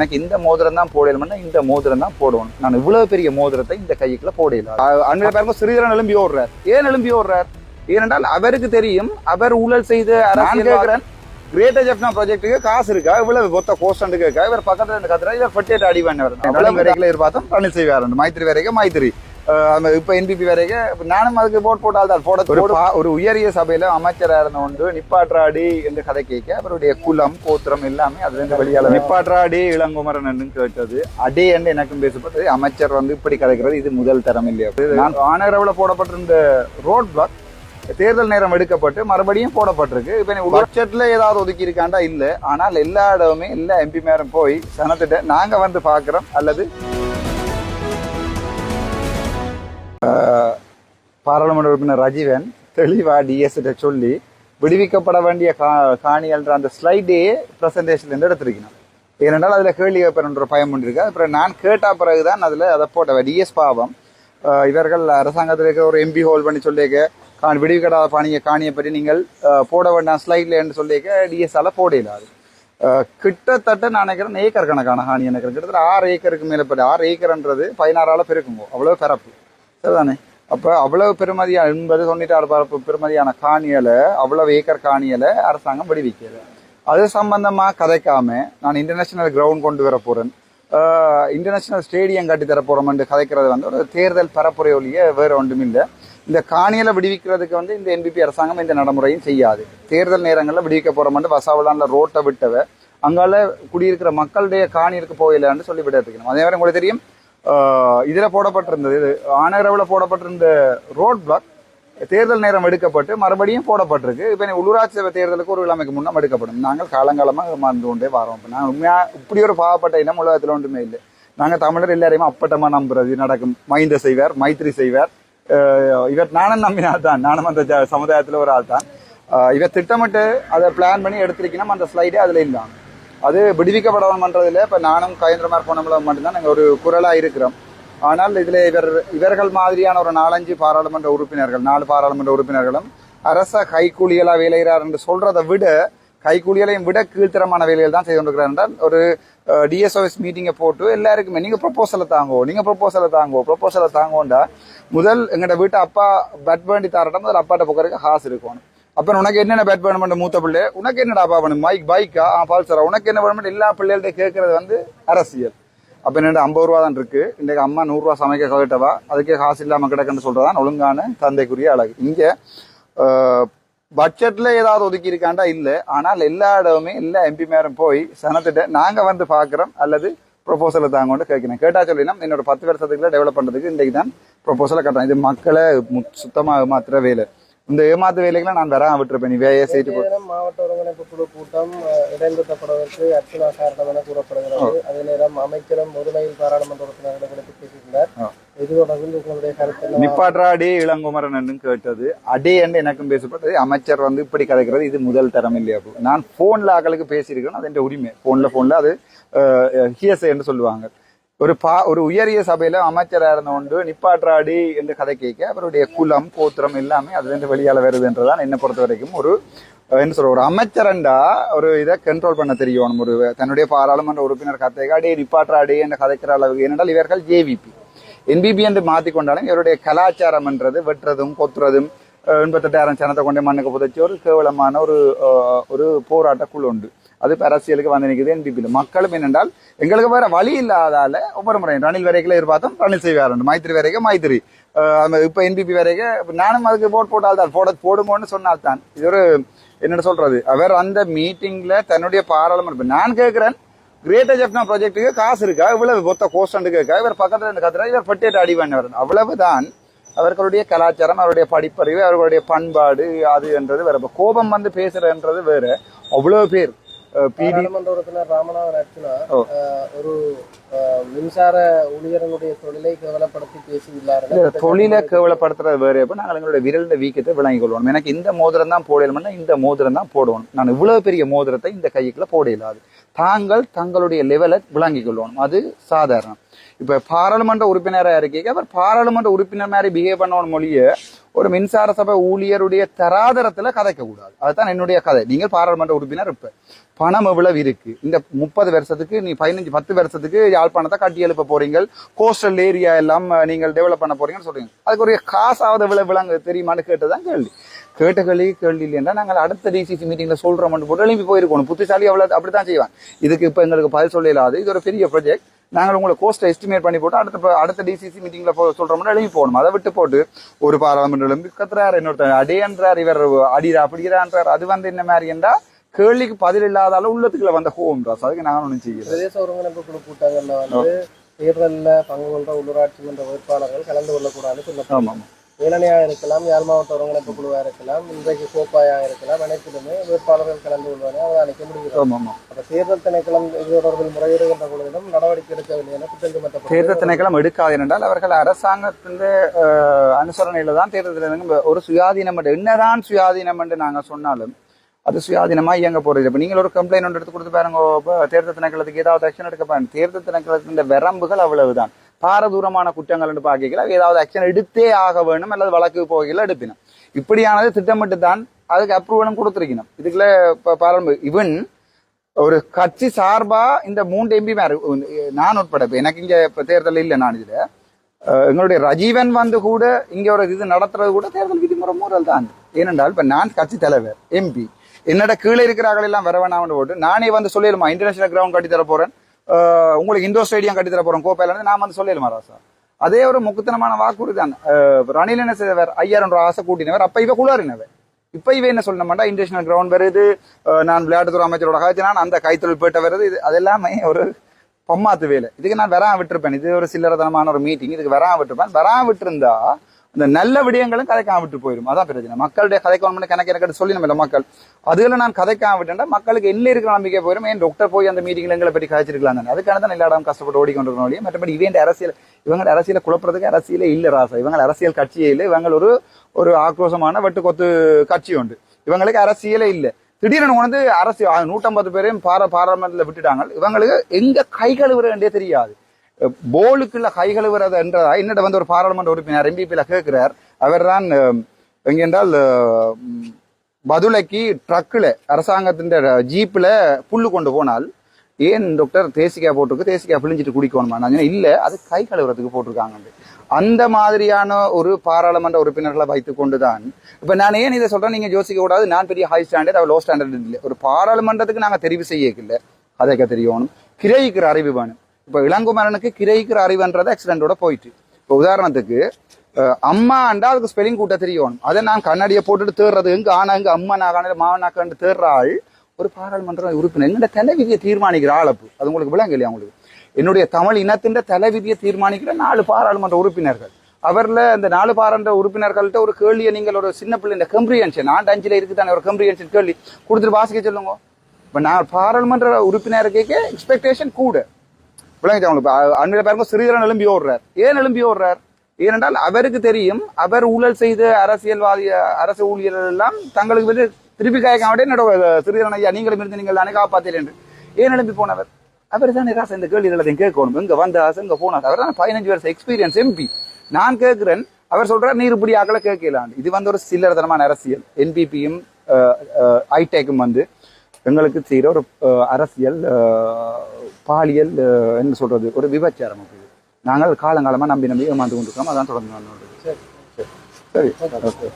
எனக்கு இந்த மோதிரம் தான் போடணும்னா இந்த மோதிரம் தான் போடணும். நான் இவ்வளவு பெரிய மோதிரத்தை இந்த கைக்குள்ள போடல. அண்மையில பாருங்க சிறிதரன் எழும்பி ஓடுறார். ஏன் எழும்பி ஓடுறார்? ஏனென்றால் அவருக்கு தெரியும் அவர் ஊழல் செய்த அரசியல் கிரேட்டர் ஜெஃப்னா ப்ராஜெக்ட்டுக்கு காசு இருக்கா? இவ்வளவு மொத்த கோஸ்டண்ட் இருக்கா இவர் பக்கத்துல இருந்து கத்துறா இவர் பட்டியட்டு அடி பண்ணவர் வரைக்கும் இருப்பாத்தோம் ரணில் செய்வார் மைத்திரி வரைக்கும் மைத்திரி. அஹ் இப்ப என்பிபி வரைக்கும் இப்ப நானும் அதுக்கு போட் போட்டால் தான். போட ஒரு ஒரு உயரிய சபையில அமைச்சரா இருந்த ஒன்று நிப்பாற்றாடி என்று கதை கேட்க அவருடைய குலம் கோத்திரம் எல்லாமே அதுல இருந்து வெளியால நிப்பாற்றாடி இளங்குமரன் என்று கேட்டது. அடே என்று எனக்கும் பேசப்பட்டது. அமைச்சர் வந்து இப்படி கதைக்கிறது. இது முதல் தரம் இல்லையா. நான் ஆனரவுல போடப்பட்டிருந்த ரோட் பிளாக் தேர்தல் நேரம் எடுக்கப்பட்டு மறுபடியும் போடப்பட்டிருக்கு. இப்ப பட்ஜெட்ல ஏதாவது ஒதுக்கி இருக்காண்டா இல்ல. ஆனால் எல்லா இடமுமே எல்லா எம்பி மேரும் போய் சனத்திட்ட நாங்க வந்து பாக்குறோம் அல்லது பாராளுமன்ற உறுப்பினர் ரஜீவன் தெளிவா டிஎஸ் சொல்லி விடுவிக்கப்பட வேண்டிய கா காணிகள்ன்ற அந்த ஸ்லைடே பிரசன்டேஷன்ல இருந்து எடுத்திருக்கணும். ஏனென்றால் அதுல கேள்வி கேட்பேன்ற பயம் ஒன்று அப்புறம் நான் கேட்ட பிறகுதான் அதுல அதை போட்டவன் டிஎஸ் பாவம் இவர்கள் அரசாங்கத்தில் இருக்கிற ஒரு எம்பி ஹோல் பண்ணி சொல்லியிருக்க காணி விடுவிக்கடாத பாணிய காணியை பற்றி நீங்கள் போட வேண்டாம் ஸ்லைட்ல என்று சொல்லியிருக்க டிஎஸ்ஆல போட அது. கிட்டத்தட்ட நான் நினைக்கிறேன் ஏக்கர் கணக்கான காணி நினைக்கிறேன் கிட்டத்தட்ட ஆறு ஏக்கருக்கு மேலே படி ஆறு ஏக்கர்ன்றது பதினாறால பெருக்குங்க. அவ்வளவு பிறப்பு. சரிதானே? அப்போ அவ்வளவு பெருமதியா எண்பது தொண்ணூற்றி பரப்பு பெருமதியான காணியலை அவ்வளவு ஏக்கர் காணியலை அரசாங்கம் விடுவிக்கிறது. அது சம்பந்தமாக கதைக்காம நான் இன்டர்நேஷனல் கிரவுண்ட் கொண்டு வர போகிறேன் இன்டர்நேஷனல் ஸ்டேடியம் கட்டி தர போகிறோம்னு கதைக்கிறது வந்து ஒரு தேர்தல் பரப்புரை ஒழிய வேறு ஒன்றும் இல்லை. இந்த காணியலை விடுவிக்கிறதுக்கு வந்து இந்த என்பிபி அரசாங்கம் இந்த நடைமுறையும் செய்யாது. தேர்தல் நேரங்களில் விடுவிக்க போகிறோம்னு வசாவலான்ல ரோட்டை விட்டவ அங்கால குடியிருக்கிற மக்களுடைய காணியிற்கு போயிடலான்னு சொல்லி விட எடுத்துக்கணும் அதே மாதிரி உங்களுக்கு தெரியும் இதில் போடப்பட்டிருந்தது. இது ஆனரவுல போடப்பட்டிருந்த ரோட் பிளாக் தேர்தல் நேரம் எடுக்கப்பட்டு மறுபடியும் போடப்பட்டிருக்கு. இப்போ உள்ளூராட்சி சபை தேர்தலுக்கு ஒரு விழாமைக்கு முன்னம் எடுக்கப்படும். நாங்கள் காலங்காலமாக மறந்து கொண்டே வரோம். இப்போ நாங்கள் உண்மையாக இப்படி ஒரு பாவப்பட்ட இனம் உலகத்தில் ஒன்றுமே இல்லை. நாங்கள் தமிழர் எல்லாரையுமே அப்பட்டமாக நம்புறது. நடக்கும். மைந்த செய்வார் மைத்திரி செய்வார். இவர் நானும் நம்பினால் தான். நானும் அந்த ஜ- ஒரு ஆள் தான் இவர் திட்டமிட்டு அதை பிளான் பண்ணி எடுத்திருக்கணும். அந்த ஸ்லைடே அதில் இருந்தாங்க அது விடுவிக்கப்படணும்ன்றதுல இப்ப நானும் கயந்திரமார் போனவங்கள மட்டும்தான் நாங்கள் ஒரு குரலா இருக்கிறோம். ஆனால் இதுல இவர் இவர்கள் மாதிரியான ஒரு நாலஞ்சு பாராளுமன்ற உறுப்பினர்கள் நாலு பாராளுமன்ற உறுப்பினர்களும் அரச கைக்கூலிகளா வேலைகிறார் என்று சொல்றதை விட கைக்கூலிகளையும் விட கீழ்த்தரமான வேலைகள் தான் செய்து கொண்டிருக்கிறார் என்றால் ஒரு டிஎஸ்ஓஎஸ் மீட்டிங்கை போட்டு எல்லாருக்குமே நீங்க ப்ரொப்போசலை தாங்கோ நீங்க ப்ரொப்போசலை தாங்கோ ப்ரொப்போசலை தாங்கோண்டா முதல் எங்கட வீட்டு அப்பா பட் வேண்டி தாரட்டம் முதல் அப்பாட்ட போக்குறதுக்கு ஹாஸ் இருக்கணும். அப்புறம் உனக்கு என்னென்ன பேட் பண்ண மூத்த பிள்ளை உனக்கு என்னடா அப்பா மைக் பைக்கா ஆ? பால்சரா உனக்கு என்ன வேணுமென்ற எல்லா பிள்ளைகள்ட்ட கேட்கறது வந்து அரசியல். அப்ப என்ன ஐம்பது ரூபா தான் இருக்கு. இன்றைக்கு அம்மா நூறுரூவா சமைக்க கவிட்டவா அதுக்கே காசு இல்லாம கிடக்குன்னு சொல்றதான் ஒழுங்கான தந்தைக்குரிய அழகு. இங்க பட்ஜெட்ல ஏதாவது ஒதுக்கி இருக்காண்டா? இல்லை. ஆனால் எல்லா இடமுமே எல்லா எம்பி மேரும் போய் சனத்திட்ட நாங்க வந்து பாக்குறோம் அல்லது ப்ரொபோசலை கொண்டு கேட்கிறேன். கேட்டா சொல்லினா என்னோட பத்து வருஷத்துக்குள்ள டெவலப் பண்றதுக்கு இன்றைக்கு தான் ப்ரொபோசலை கட்டுறேன். இது மக்களை சுத்தமாக மாத்திர வேலை. இந்த ஏமாத்து வேலைக்கெல்லாம் நான் வராம விட்டுருப்பேன். நீ வேலையை செய்து மாவட்ட ஒருங்கிணைப்பு குழு கூட்டம் இடைநிறுத்தப்படுவதற்கு அர்ச்சனா காரணம் என கூறப்படுகிறது. அதே நேரம் அமைச்சரும் முதுமையில் பாராளுமன்ற உறுப்பினர்களை குறித்து பேசியிருந்தார். இது தொடர்பில் உங்களுடைய கருத்து என்ன? நிப்பாற்றாடி இளங்குமரன் என்று கேட்டது. அடே என்று எனக்கும் பேசப்பட்டது. அமைச்சர் வந்து இப்படி கதைக்கிறது. இது முதல் தரம் இல்லையா. நான் போன்ல ஆக்களுக்கு பேசியிருக்கேன் அது என் உரிமை. போன்ல போன்ல அது ஹியசை என்று சொல்லுவாங்க. ஒரு பா ஒரு உயரிய சபையில அமைச்சராக இருந்த ஒன்று நிப்பாற்றாடி என்று கதை கேட்க அவருடைய குலம் கோத்திரம் எல்லாமே அதுல இருந்து வெளியால வருதுன்றதான் என்னை பொறுத்த வரைக்கும் ஒரு என்ன சொல்ற ஒரு அமைச்சரண்டா ஒரு இதை கண்ட்ரோல் பண்ண தெரியும். ஒரு தன்னுடைய பாராளுமன்ற உறுப்பினர் கதைக்கு அடே நிப்பாற்றாடி என்று கதைக்கிற அளவுக்கு. ஏனென்றால் இவர்கள் ஜேவிபி என்பிபி என்று மாற்றிக்கொண்டாலும் இவருடைய கலாச்சாரம் என்றது வெட்டுறதும் கொத்துறதும் எண்பத்தெட்டாயிரம் சனத்தை கொண்டே மண்ணுக்கு புதைச்சி ஒரு கேவலமான ஒரு ஒரு போராட்ட குழு உண்டு. அது இப்ப அரசியலுக்கு வந்து நிற்குது என்பிபியில் மக்களும் என்னென்றால் எங்களுக்கு வேற வழி இல்லாதால ஒவ்வொரு முறை ரணில் வரைக்கும் எதிர்பார்த்தோம் ரணில் செய்வார் மைத்திரி வரைக்கும் மைத்திரி. இப்போ என்பிபி வரைக்கும் நானும் அதுக்கு போட் போட்டால் தான் போட போடுங்கன்னு சொன்னால் தான். இது ஒரு என்னென்ன சொல்றது? அவர் அந்த மீட்டிங்ல தன்னுடைய பாராளுமன்ற நான் கேட்கிறேன் கிரேட்டர் ஜெப்னா ப்ராஜெக்ட்டுக்கு காசு இருக்கா? இவ்வளவு மொத்த கோஸ்டண்டு கேட்கா இவர் பக்கத்துல இருந்து கத்துறா இவர் பட்டியட்டு அடி பண்ணவர் அவ்வளவுதான் அவர்களுடைய கலாச்சாரம் அவருடைய படிப்பறிவு அவர்களுடைய பண்பாடு அது என்றது வேற. கோபம் வந்து பேசுறதுன்றது வேற. அவ்வளவு பேர். பாராளுமன்ற உறுப்பினர் ராமநாதன் அர்ச்சனா ஒரு மின்சார ஊழியர்களுடைய தொழிலை கேவலப்படுத்தி பேசியுள்ளார் தொழிலை கேவலப்படுத்துறது வேற எப்ப நாங்கள் எங்களுடைய விரல்ட வீக்கத்தை விளங்கிக் கொள்வோம். எனக்கு இந்த மோதிரம் தான் போடணும்னா இந்த மோதிரம் தான் போடணும். நான் இவ்வளவு பெரிய மோதிரத்தை இந்த கைக்குள்ள போட இயலாது. தாங்கள் தங்களுடைய லெவலை விளங்கிக் கொள்ளணும் அது சாதாரணம். இப்ப பாராளுமன்ற உறுப்பினராக இருக்கீங்க. அவர் பாராளுமன்ற உறுப்பினர் மாதிரி பிஹேவ் பண்ணணும் மொழிய ஒரு மின்சார சபை ஊழியருடைய தராதரத்துல கதைக்க கூடாது. அதுதான் என்னுடைய கதை. நீங்கள் பாராளுமன்ற உறுப்பினர் இருப்ப பணம் எவ்வளவு இருக்கு? இந்த முப்பது வருஷத்துக்கு நீ பதினஞ்சு பத்து வருஷத்துக்கு யாழ்ப்பாணத்தை கட்டி எழுப்ப போறீங்க கோஸ்டல் ஏரியா எல்லாம் நீங்கள் டெவலப் பண்ண போறீங்கன்னு சொல்றீங்க. அதுக்கு ஒரு காசாவது எவ்வளவு விளங்கு தெரியுமான்னு கேட்டுதான் கேள்வி. கேட்ட கேள்வி கேள்வி இல்லைன்னா நாங்கள் அடுத்த டிசிசி மீட்டிங்ல சொல்றோம்னு போட்டு எழுப்பி போயிருக்கணும். புத்திசாலி அவ்வளவு அப்படித்தான் செய்வாங்க. இதுக்கு இப்ப எங்களுக்கு பதில் சொல்ல இல்லாது இது ஒரு பெரிய ப்ரொஜெக்ட் நாங்கள் உங்களை கோஸ்ட்டை எஸ்டிமேட் பண்ணி போட்டு அடுத்த அடுத்த டிசிசி மீட்டிங்ல போ சொல்றோம்னா எழுப்பி போகணும் அதை விட்டு போட்டு ஒரு பாராளுமன்ற எழுப்பி கத்துறாரு. இன்னொருத்தர் அடியன்றார். இவர் அடிரா அப்படிங்கிறான்றார் அது வந்து என்ன மாதிரி என்றா கேள்விக்கு பதில் இல்லாத அளவு உள்ளத்துக்குள்ள வந்த ஹோம் ராஸ் அதுக்கு நாங்கள் ஒன்றும் செய்யல. பிரதேச ஒருங்கிணைப்பு குழு கூட்டங்கள்ல வந்து தேர்தலில் பங்கு கொள்ற உள்ளூராட்சி மன்ற வேட்பாளர்கள் கலந்து கொள்ளக்கூடாதுன்னு சொல்லப்படும் ஆமா ஆமா இளநியா இருக்கலாம் யாழ் மாவட்ட ஒருங்கிணைப்பு குழுவா இருக்கலாம் இன்றைக்கு கோப்பாயா இருக்கலாம் அனைத்திலுமே வேட்பாளர்கள் கலந்து கொள்வதை அவதானிக்க முடிகிறது. ஆமா ஆமா அப்ப தேர்தல் திணைக்களம் இது தொடர்பில் முறையிடுகின்ற பொழுதிலும் நடவடிக்கை எடுக்கவில்லை என குற்றம் சுமத்தப்பட்டது தேர்தல் திணைக்களம் எடுக்காது என்றால் அவர்கள் அரசாங்கத்தின் அனுசரணையில தான் தேர்தல் திணைக்களம் ஒரு சுயாதீனம் என்று என்னதான் சுயாதீனம் என்று நாங்க சொன்னாலும் அது சுயாதீனமா இயங்க போறது. இப்ப நீங்கள் ஒரு கம்ப்ளைண்ட் ஒன்று எடுத்து கொடுத்து பாருங்க தேர்தல் திணைக்களத்துக்கு ஏதாவது ஆக்ஷன் எடுக்க பாருங்க. தேர்தல் திணைக்களத்தின் வரம்புகள் அவ்வளவுதான். பாரதூரமான குற்றங்கள் என்று பார்க்கல ஏதாவது ஆக்ஷன் எடுத்தே ஆக வேணும் அல்லது வழக்கு போகையில் எடுப்பினும். இப்படியானது திட்டமிட்டு தான் அதுக்கு அப்ரூவலும் கொடுத்துருக்கணும். இதுக்குள்ள இப்ப இவன் ஒரு கட்சி சார்பா இந்த மூன்று எம்பி மேர் நான் உட்பட எனக்கு இங்க இப்ப தேர்தல் இல்லை நான் இதுல. எங்களுடைய ரஜீவன் வந்து கூட இங்க ஒரு இது நடத்துறது கூட தேர்தல் விதிமுறை மூறல் தான். ஏனென்றால் இப்ப நான் கட்சி தலைவர் எம்பி என்னோட கீழே இருக்கிறார்கள் எல்லாம் வர வேணாம்னு போட்டு நானே வந்து சொல்லிடுமா இன்டர்நேஷனல் கிரவுண்ட் கட்டி தர போறேன். உங்களுக்கு இண்டோர் ஸ்டேடியம் கட்டித்தர தர கோப்பையிலேருந்து இருந்து நான் வந்து சொல்லிடுமா சார். அதே ஒரு முக்குத்தனமான வாக்குறுதி தான் ரணில் என்ன செய்தவர்? ஐயாயிரம் ரூபாய் ஆசை கூட்டினவர். அப்ப இவ குளாறினவர் இப்ப இவ என்ன சொல்லணும்டா இன்டர்நேஷனல் கிரவுண்ட் வருது. நான் விளையாட்டுத்துறை அமைச்சரோட காய்ச்சி நான் அந்த கைத்தொழில் போயிட்ட வருது. இது அதெல்லாமே ஒரு பொம்மாத்து வேலை. இதுக்கு நான் வெறாம விட்டுருப்பேன். இது ஒரு சில்லறதனமான ஒரு மீட்டிங் இதுக்கு வெறாம விட்டுருப்பேன். வெறாம விட்டுருந்தா இந்த நல்ல விடயங்களும் கதைக்காம விட்டு போயிடும் அதான் பிரச்சனை. மக்களுடைய கதைக்கணும் கணக்கு எனக்கு சொல்லி நம்ம மக்கள். அதுல நான் கதைக்காம விட்டேன் மக்களுக்கு என்ன இருக்கிற நம்பிக்கை போயிடும் ஏன் டாக்டர் போய் அந்த மீட்டிங்ல எங்களை பற்றி கதைச்சிருக்கலாம் தானே. அதுக்கான தான் எல்லா இடம் கஷ்டப்பட்டு ஓடிக்கொண்டிருக்கணும் இல்லையா மற்றபடி இவங்க அரசியல் இவங்க அரசியலை குழப்பறதுக்கு அரசியலே இல்லை ராசா. இவங்க அரசியல் கட்சியே இல்லை. இவங்க ஒரு ஒரு ஆக்ரோஷமான வெட்டு கொத்து கட்சி உண்டு. இவங்களுக்கு அரசியலே இல்லை. திடீர்னு உணர்ந்து அரசியல் நூற்றம்பது பேரையும் பார பாராளுமன்றத்தில் விட்டுட்டாங்க. இவங்களுக்கு எங்க கை கழுவுறதே தெரியாது. போலுக்குள்ள கை கழுவுறது என்றதா? என்னிட வந்து ஒரு பாராளுமன்ற உறுப்பினர் எம்பிபியில கேட்கிறார். அவர் தான் எங்கென்றால் பதுளைக்கு ட்ரக்கில் அரசாங்கத்தின் ஜீப்பில் புல்லு கொண்டு போனால் ஏன் டாக்டர் தேசிக்காய் போட்டிருக்கு? தேசிக்காய் பிழிஞ்சிட்டு குடிக்கணுமா? நான் இல்லை அது கை கழுவுறதுக்கு போட்டிருக்காங்க அந்த மாதிரியான ஒரு பாராளுமன்ற உறுப்பினர்களை வைத்துக் கொண்டுதான் இப்போ நான் ஏன் இதை சொல்கிறேன் நீங்கள் யோசிக்க கூடாது. நான் பெரிய ஹை ஸ்டாண்டர்ட் அவர் லோ ஸ்டாண்டர்ட் இல்லை. ஒரு பாராளுமன்றத்துக்கு நாங்கள் தெரிவு செய்யக்கில்லை. அதைக்க தெரியணும் கிரயிக்கிற அறிவு வேணும். இப்போ இளங்குமரனுக்கு கிரகிக்கிற அறிவுன்றது ஆக்சிடென்டோட போயிட்டு. இப்போ உதாரணத்துக்கு அம்மா அண்டா அதுக்கு ஸ்பெல்லிங் கூட்ட தெரியணும் அதை நான் கண்ணாடியை போட்டுட்டு தேடுறது எங்க ஆனா எங்க அம்மா நாகான மாவனாக்கான்னு தேடுற ஆள் ஒரு பாராளுமன்ற உறுப்பினர். எங்கட தலைவிதியை தீர்மானிக்கிற ஆளப்பு. அது உங்களுக்கு விளங்க இல்லையா உங்களுக்கு? என்னுடைய தமிழ் இனத்தின் தலைவிதியை தீர்மானிக்கிற நாலு பாராளுமன்ற உறுப்பினர்கள். அவர்ல இந்த நாலு பாராளுமன்ற உறுப்பினர்கள்ட்ட ஒரு கேள்வியை நீங்கள் ஒரு சின்ன பிள்ளை இந்த கம்ப்ரிஹென்ஷன் ஆண்டு அஞ்சுல இருக்குதானே ஒரு கம்ப்ரிஹென்ஷன் கேள்வி. கொடுத்துட்டு வாசிக்க சொல்லுங்க. இப்ப நான் பாராளுமன்ற உறுப்பினருக்கு எக்ஸ்பெக்டேஷன் கூட. விளங்கிட்டு அவங்களுக்கு அன்றைய பாருங்க சிறிதரன் எழும்பி ஓடுறார். ஏன் எழும்பி ஓடுறார்? ஏனென்றால் அவருக்கு தெரியும் அவர் ஊழல் செய்த அரசியல்வாதி அரசு ஊழியர்கள் எல்லாம் தங்களுக்கு வந்து திருப்பி காய்க்காமட்டே என்னோட சிறிதரன் ஐயா நீங்களும் இருந்து நீங்கள் தானே காப்பாத்தீர்கள் என்று. ஏன் எழும்பி போனவர்? அவர் தான் ராசா இந்த கேள்வி எல்லாத்தையும் கேட்கணும். இங்கே வந்த ஆசை இங்கே போனார் அவர் தான் பதினஞ்சு வருஷம் எக்ஸ்பீரியன்ஸ் எம்பி நான் கேட்கிறேன் அவர் சொல்றார் நீர் இப்படி ஆக்கல கேட்கலான் இது வந்து ஒரு சில்லறதனமான அரசியல். என்பிபியும் ஐடெக்கும் வந்து எங்களுக்கு செய்கிற ஒரு அஹ், அரசியல் பாலியல் அஹ், என்ன சொல்றது ஒரு விபச்சாரம் அப்படி. நாங்கள் காலங்காலமா நம்பி நம்பி ஏமாந்து கொண்டிருக்கோம் அதான் தொடர்ந்து சரி. சரி. ஓகே.